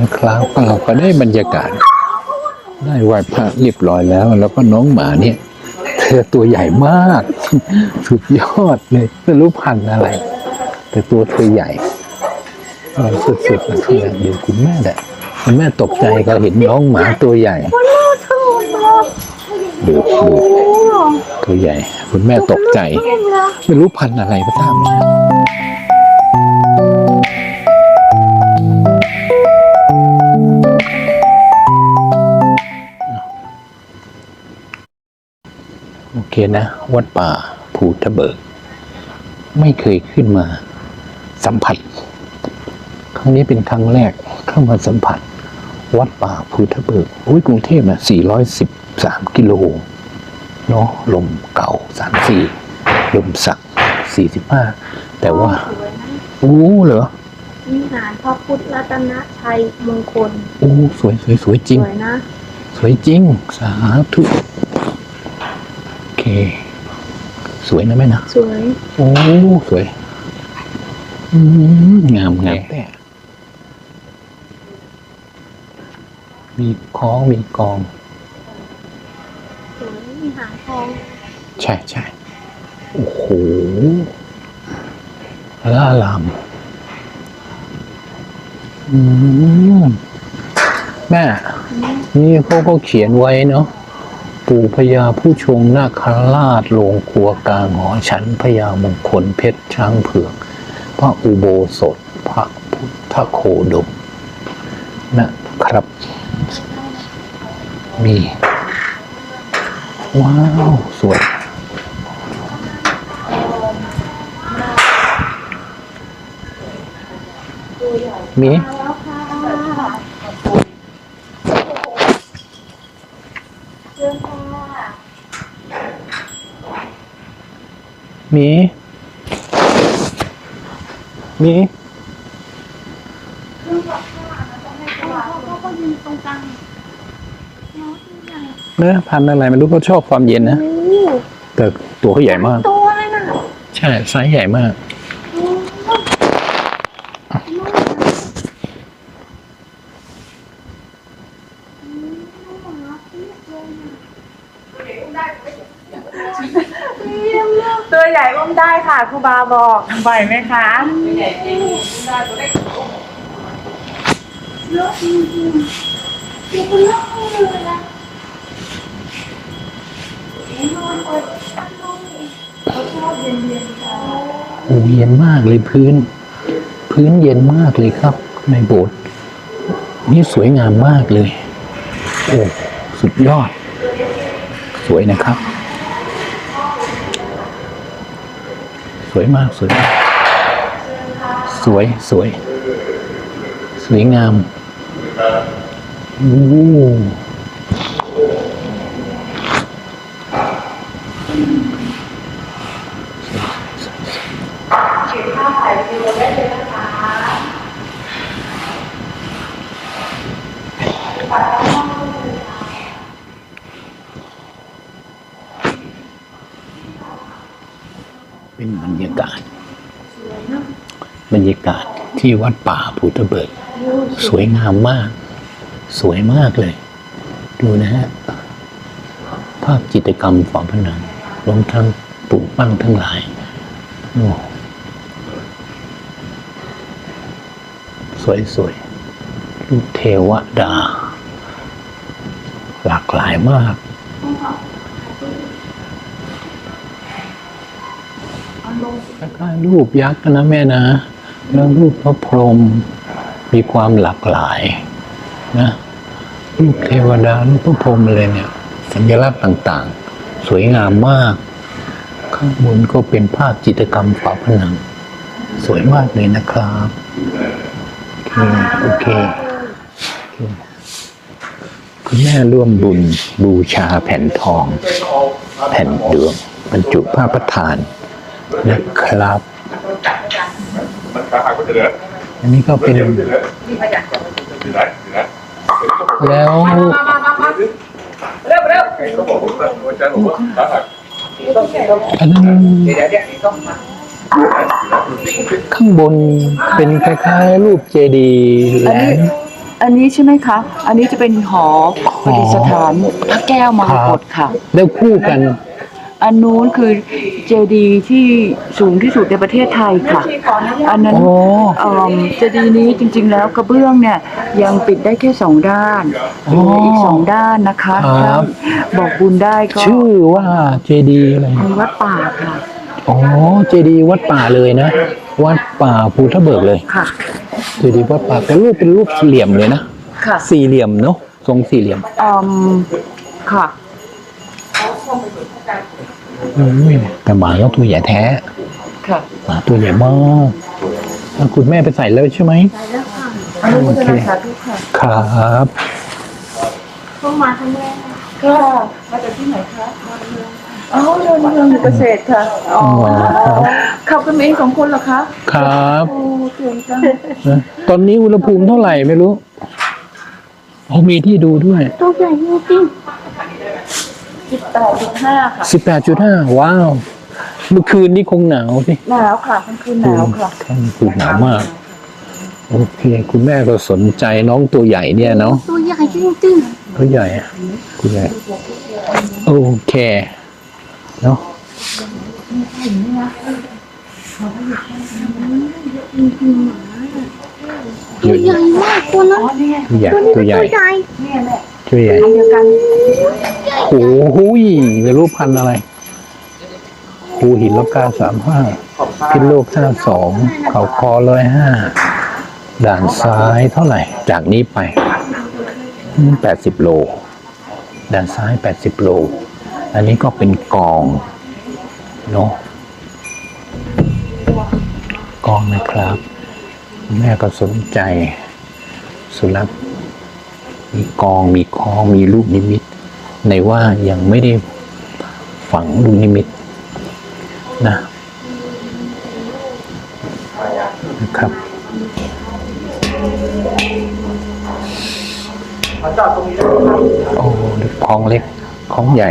นะครับเราก็ได้บรรยากาศ ได้ไหว้พระเรียบร้อยแล้ว แล้วก็น้องหมาเนี่ย เธอตัวใหญ่มาก สุดยอดเลยไม่รู้พันธุ์อะไร แต่ตัวเธอใหญ่สุดๆนะเธอดูคุณแม่แหละคุณแม่ตกใจก็เห็นน้องหมาตัวใหญ่ดูดูตัวใหญ่ คุณแม่ตกใจ ไม่รู้พันธุ์อะไรก็ตาม เคนะ วัดป่าภูทะเบิก ไม่เคยขึ้นมาสัมผัส ครั้งนี้เป็นครั้งแรกเข้ามาสัมผัส วัดป่าภูทะเบิกอุ้ยกรุงเทพนะ413 กิโลเนาะลมเก่า 34 ลมสัก 45 แต่ว่าโอ้เหรอวิหารพระพุทธรัตนชัยมงคลโอ้สวยสวยสวยจริง สวยนะ สวยจริง สาธุโอ เค สวยนะแม่นะ สวย โอ้สวย อืมงามงามแต่มีคล้องมีกอง สวยวิหารทอง ใช่ใช่โอ้โหล่าลามอืมแม่ นี่เขาก็เขียนไว้เนาะ ปู่พญาผู้ชงนาคราชโรงครัวกลางหอฉันพญามงคลเพชรช้างเผือกพระอุโบสถพระพุทธโคดมนะครับ มี ว้าว สวยมีเชิญค่ะ มีมีเขาก็ยืนตรงกลางน้องตัวใหญ่เนื้อพันธุ์อะไรไม่รู้ก็ชอบความเย็นนะโอ้แต่ตัวเขาใหญ่มาก ตัวเลยน่ะใช่ไซส์ใหญ่มากโอใหญ่อุ้มได้ค่ะครูบาบอกไหวไหมคะเยอะจริงๆเยอะเยอะเลยนะนอนเปิดพัดลมอีกเขาชอบเย็นๆค่ะโอ้เย็นมากเลยพื้น พื้นเย็นมากเลยครับ ในโบสถ์นี่สวยงามมากเลย โอ้ สุดยอด สวยนะครับ สวยมากสวยมาก สวยสวย สวยงามโอ้ เป็นบรรยากาศ บรรยากาศที่วัดป่าพุทธเบิกสวยงามมาก สวยมากเลย ดูนะฮะ ภาพจิตรกรรมฝาผนังรวมทั้งปลูกปั้นทั้งหลายโอ้สวยสวยๆรูปเทวดา หลากหลายมาก คล้ายๆรูปยักษ์นะแม่นะแล้วรูปพระพรหมมีความหลากหลายนะรูปเทวดารูปพระพรหมอะไรเนี่ย สัญลักษณ์ต่างๆ สวยงามมาก ข้างบนก็เป็นภาพจิตรกรรมฝาผนัง สวยมากเลยนะครับโอเคโอเคคุณแม่ร่วมบุญบูชาแผ่นทอง แผ่นดวงบรรจุพระประธาน นะครับมันขาหักก็จะเหลืออันนี้ก็เป็นเหลือเหลือเหลือเหลือเหลือแล้วเร็วเร็วเขาบอกว่าอาจารย์บอกว่าขาหักอันนั้นเดี๋ยวเดี๋ยวต้องมาข้างบนเป็นคล้ายๆรูปเจดีย์แหลมอันนี้ใช่ไหมคะ อันนี้จะเป็นหอประดิษฐานพระแก้วมรกตค่ะ แล้วคู่กัน อันนู้นคือเจดีย์ที่สูงที่สุดในประเทศไทยค่ะ อันนั้นโอ้ เอิ่มเจดีย์นี้จริง ๆ แล้วกระเบื้องเนี่ยยังปิดได้แค่สองด้านเหลืออีกสองด้านนะคะครับถ้าบอกบุญได้ก็ชื่อว่าเจดีอะไรมีวัดป่าค่ะอ๋อเจดีวัดป่าเลยนะ วัดป่าภูทะเบิกเลย ค่ะ เจดีวัดป่าแต่รูปเป็นรูปสี่เหลี่ยมเลยนะค่ะสี่เหลี่ยมเนาะทรงสี่เหลี่ยม อืมค่ะ อืมแต่หมาก็ตัวใหญ่แท้ ค่ะ หมาตัวใหญ่มากแล้วคุณแม่ไปใส่แล้วใช่ไหมอนุโมทนาสาธุค่ะครับเพิ่งมาครั้งแรกค่ะมาจากที่ไหนคะอ๋อเมืองเมืองอยู่เกษตรค่ะ อ๋อขับกันเองสองคนเหรอคะ ครับ โอ้เก่งจังนะตอนนี้อุณหภูมิเท่าไหร่ไม่รู้เขามีที่ดูด้วย ตัวใหญ่จริง สิบแปดจุดห้าค่ะสิบแปดจุดห้าว้าว เมื่อคืนนี้คงหนาวสิหนาวค่ะมันคือหนาวค่ะค่ำคืนหนาวมาก โอเค คุณแม่ก็สนใจน้องตัวใหญ่เนี่ยเนาะๆตัวใหญ่จริงตัวใหญ่อะตัวใหญ่โอเคเนาะๆตัวใหญ่มากตัวนั้นตัวใหญ่ตัวนี้ตัวก็ใหญ่ ตัวใหญ่ตัวใหญ่เดียวกันโอ้โหเป็นรูปพันธุ์อะไรภูหินล็อกาสามห้าพิษโลกห้าสองเขาคอร้อยห้าด่านซ้ายเท่าไหร่ จากนี้ไปแปดสิบโล ด่านซ้ายแปดสิบโล อันนี้ก็เป็นกองเนาะกองนะครับ แม่ก็สนใจสุนัข มีกองมีคองมีลูกนิมิต ในว่ายังไม่ได้ฝังลูกนิมิตนะนะครับโอ้คลองเล็กคลองใหญ่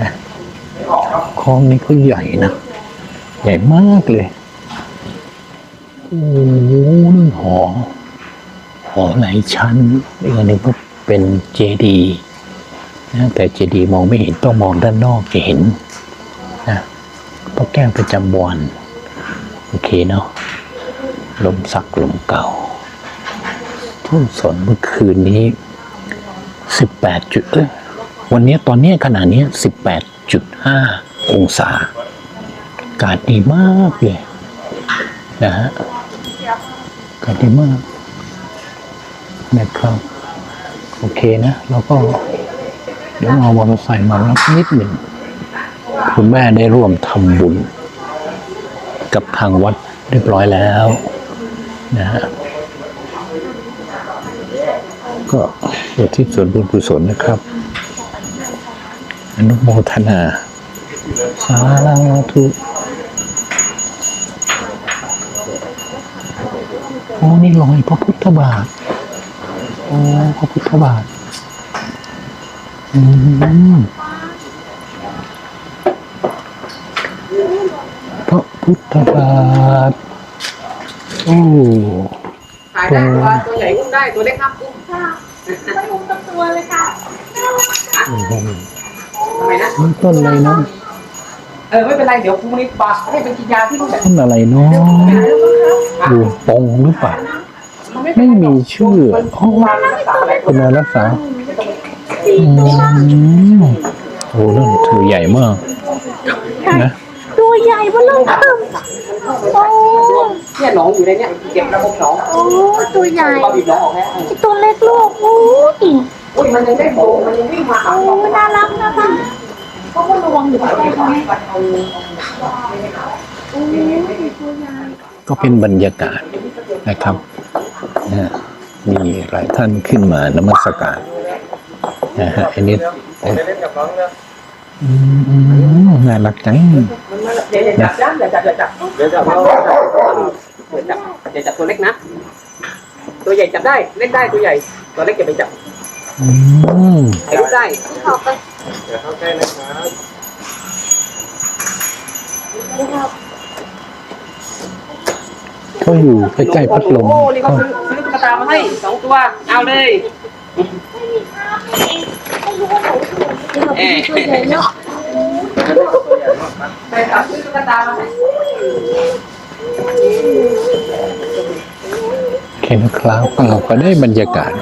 นะคลองนี้ก็ใหญ่นะใหญ่มากเลย โอ้โหนี่หอ หอหลายชั้นอีกอันหนึ่งก็เป็นเจดีย์นะแต่เจดีย์มองไม่เห็นต้องมองด้านนอกจะเห็นนะพระแก้วประจำวันโอเคเนาะลมสักลมเก่าทุ่งสนเมื่อคืนนี้สิบแปดจุดเอ้ยวันนี้ตอนนี้ขนาดนี้สิบแปดจุดห้าองศาอากาศดีมากเลยนะฮะอากาศดีมาก นะครับ โอเคนะแล้วก็เดี๋ยวเอามอเตอร์ไซค์มารับนิดหนึ่งคุณแม่ได้ร่วมทำบุญ กับทางวัดเรียบร้อยแล้วนะฮะก็อุทิศส่วนบุญกุศลนะครับอนุโมทนา สาธุโอ้นี่รอยพระพุทธบาท โอ้พระพุทธบาทอืมพระพุทธบาทโอ้ขายได้ตัวตัวใหญ่อุ้มได้ตัวเล็กห้ามอุ้มค่ะไม่รู้ตัวตัวเลยค่ะโอ้โหทำไมนะนี่ต้นอะไรเนาะเออไม่เป็นไรเดี๋ยวพรุ่งนี้ปาให้เป็นกินยาที่นู่นแหละต้นอะไรเนาะดูปงหรือเปล่า ไม่มีชื่ออ๋อมารักษาอะไรคุณนายรักษาอืมโอ้นั่นถือใหญ่มากนะตัวใหญ่เบ้อเริ่มเทิมโอ้เนี่ยหนองอยู่ในเนี่ยเก็บระบบหนองโอ้ตัวใหญ่เราบีบหนองออกแล้วไอ้ตัวเล็กลูกโอ้ยอุ้ยมันยังได้โบมันยังวิ่งมาหาโอ้ยน่ารักนะคะเขาก็ระวังอยู่ใกล้ๆเขาโอ้ยตัวใหญ่ก็เป็นบรรยากาศนะครับ นะมีหลายท่านขึ้นมานมัสการนะฮะอันนี้เอ่ออืมน่ารักจังอย่าจับย่าอย่าจับอย่าจับเดี๋ยวจับอย่าจับอย่าจับตัวเล็กนะ ตัวใหญ่จับได้เล่นได้ตัวใหญ่ ตัวเล็กอย่าไปจับอืมถ่ายรูปได้ขอบไปก็อยู่ใกล้ๆพัดลมโอ้นี่ก็ก็ซื้อซื้อตุ๊กตามาให้ ให้สองตัว เอาเลยไม่มีข้าวเองไม่รู้ว่าหนูถูกนี่เราเป็นตัวใหญ่เนาะไปหาซื้อตุ๊กตามาให้เข็นคราวก็เราก็ได้บรรยากาศ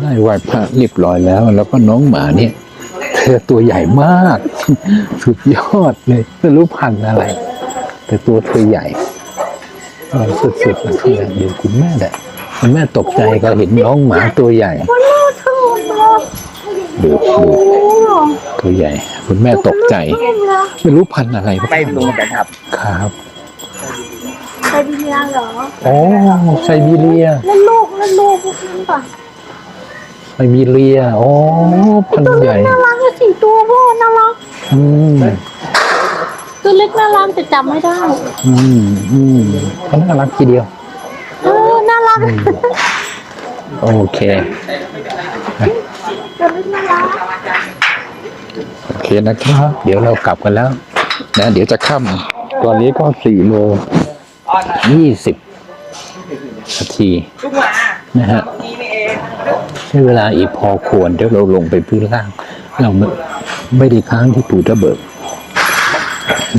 ได้ไหว้พระเรียบร้อยแล้ว แล้วก็น้องหมาเนี่ยเธอตัวใหญ่มาก สุดยอดเลยไม่รู้พันธุ์อะไร แต่ตัวเธอใหญ่เออสุดๆนะเธอดูคุณแม่แหละ คุณแม่ตกใจก็เห็นน้องหมาตัวใหญ่มันน่าถูกเนาะดูดูตัวใหญ่ คุณแม่ตกใจ ไม่รู้พันธุ์อะไรไม่รู้กันครับ ครับไปบินยาเหรอโอ้ไซบีเรียแล้วลูกแล้วลูกพวกนั้นป่ะไซบีเรียโอ้พันธุ์ใหญ่น่ารักเลยสี่ตัวพ่อน่ารักอืมตัวเล็กน่ารักแต่จำไม่ได้ อืมอืมเขาน่ารักทีเดียวเออน่ากโอเคโอเคนะครับ เดี๋ยวเรากลับกันแล้วนะเดี๋ยวจะค่ำตอนนี้ก็สี่โมงยี่สิบนาทีนะฮะใช้เวลาอีกพอควรเดี๋ยวเราลงไปพื้นล่าง เราไม่ไมได้ค้างที่ปูตะเบิก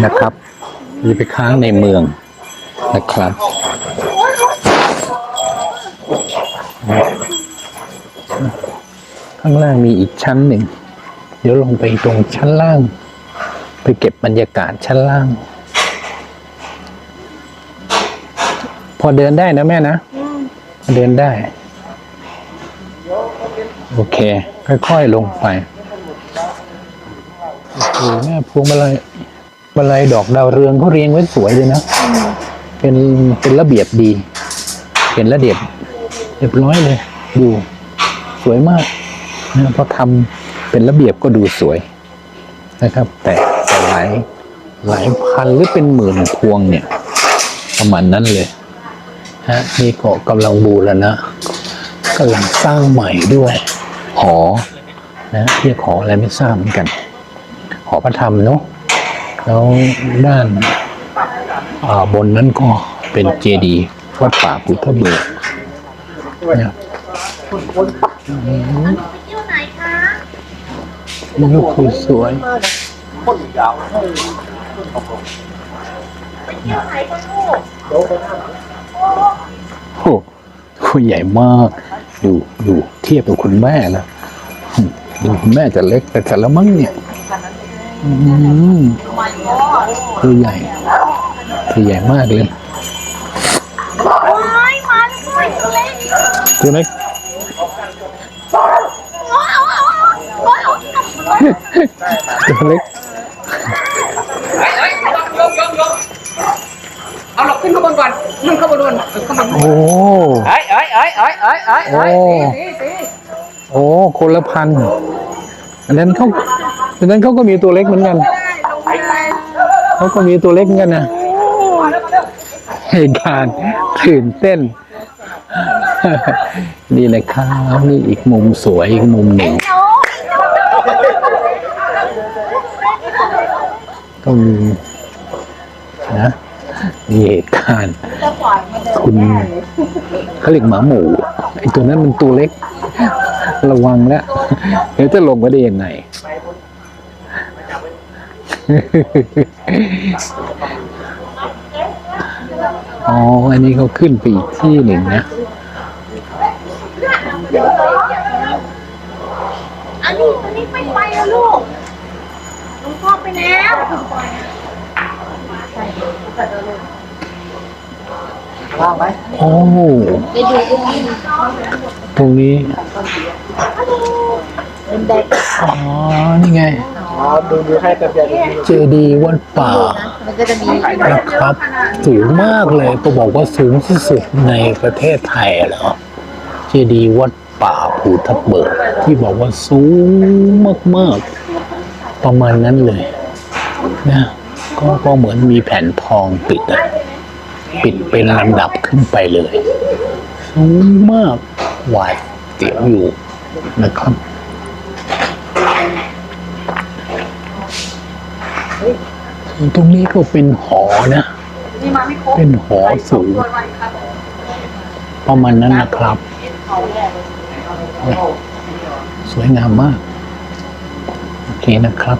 นะครับจะไปค้างในเมืองนะครับ ข้างล่างมีอีกชั้นหนึ่ง เดี๋ยวลงไปตรงชั้นล่าง ไปเก็บบรรยากาศชั้นล่าง พอเดินได้นะแม่นะเดินได้ โอเค ค่อยๆลงไปโอ้โหแม่พวงมาลัยมาลัยดอกดาวเรืองเขาเรียงไว้สวยเลยนะ เป็นเป็นระเบียบดี เป็นระเบียบเรียบร้อยเลย ดู สวยมาก นะพอทำเป็นระเบียบก็ดูสวยนะครับ แต่หลายหลายพันหรือเป็นหมื่นพวงเนี่ย ประมาณนั้นเลยฮะนี่ก็กำลังบูรณะกำลังสร้างใหม่ด้วย หอนะเรียกหออะไรไม่ทราบเหมือนกัน หอพระธรรมเนาะแล้วด้านาบนนั้นก็เป็นเจดีย์วัดป่าพุทธเบิกเนี่ยไปเที่ยวไหนคะ ลูกคือสวยไปเที่ยวไหนกันลูกโอ้ตัวใหญ่มาก ดูดูเทียบกับคุณแม่นะดูคุณแม่จะเล็กแต่แต่ละมั้งเนี่ยอืมตัวใหญ่ตัวใหญ่มากเลยว้ายมาด้วยตัวเล็ก ตัวเล็ก ว้าวว้าวว้าว ตัวเล็กเอาหลบขึ้นข้างบนก่อนขึ้นข้างบนก่อนข้างบนโอ้เฮ้ยเฮ้ยเฮ้ยเฮ้ยเฮ้ยเฮ้ยโอ้โอ้คนละพันอันนั้นเขาอันนั้นเขาก็มีตัวเล็กเหมือนกันเขาก็มีตัวเล็กเหมือนกันนะเหตุการณ์ตื่นเต้นนี่นะครับนี่อีกมุมสวยอีกมุมหนึ่ง ก็มีนะมีเหตุการณ์คุณเขาเรียกหมาหมูไอ้ตัวนั้นมันตัวเล็ก ระวังแล้วเดี๋ยวจะลงมาได้ยังไงอ๋อ อันนี้เขาขึ้นไปอีกที่หนึ่งนะ วงพ่อไปแล้โอ้ตรงนี้อ๋อ นี่ไงเจดีย์วัดป่ามันก็จะมีนะครับ สูงมากเลยก็บอกว่าสูงที่สุดในประเทศไทยเหรอเจดีย์วัดป่าภูทับเบิกที่บอกว่าสูงมากๆ ประมาณนั้นเลย นะก็ก็เหมือนมีแผ่นทองปิดอะปิดเป็นลำดับขึ้นไปเลยสูงมากหวาดเสียวอยู่นะครับตรงนี้ก็เป็นหอนะ เป็นหอสูง ประมาณนั้นนะครับ สวยงามมาก โอเคนะครับ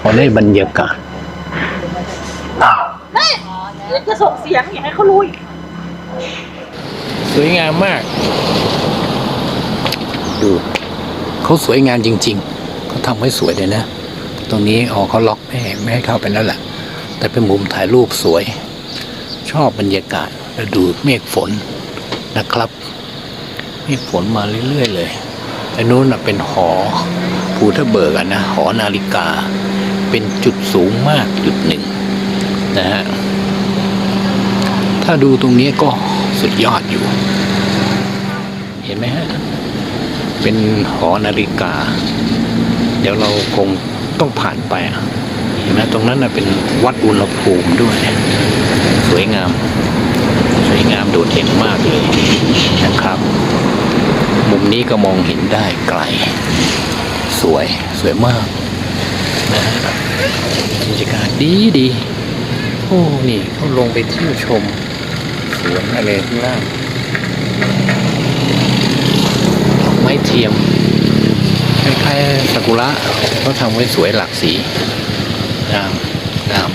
พอได้บรรยากาศจะส่งเสียงอย่างให้เขารู้อีกสวยงามมาก ดูเขาสวยงามจริงๆเขาทำไว้สวยเลยนะ ตรงนี้อ๋อเขาล็อกไม่ให้ไม่ให้เข้าไปแล้วแหละแต่เป็นมุมถ่ายรูปสวย ชอบบรรยากาศแล้วดูเมฆฝนนะครับ เมฆฝนมาเรื่อยๆเลยไอ้นู้นน่ะเป็นหอภูทะเบิกอะนะ หอนาฬิกา เป็นจุดสูงมากจุดหนึ่งนะฮะถ้าดูตรงนี้ก็สุดยอดอยู่ เห็นไหมฮะ เป็นหอนาฬิกา เดี๋ยวเราคงต้องผ่านไปเห็นไหมตรงนั้นนะเป็นวัดอุณหภูมิด้วย สวยงาม สวยงามโดดเด่นมากเลยนะครับ มุมนี้ก็มองเห็นได้ไกล สวยสวยมาก นะบรรยากาศดีดีโอ้นี่เขาลงไปเที่ยวชม สวนอะไรข้างล่างดอกไม้เทียมคล้ายๆซากุระเขาทำไว้สวยหลากสีงามงาม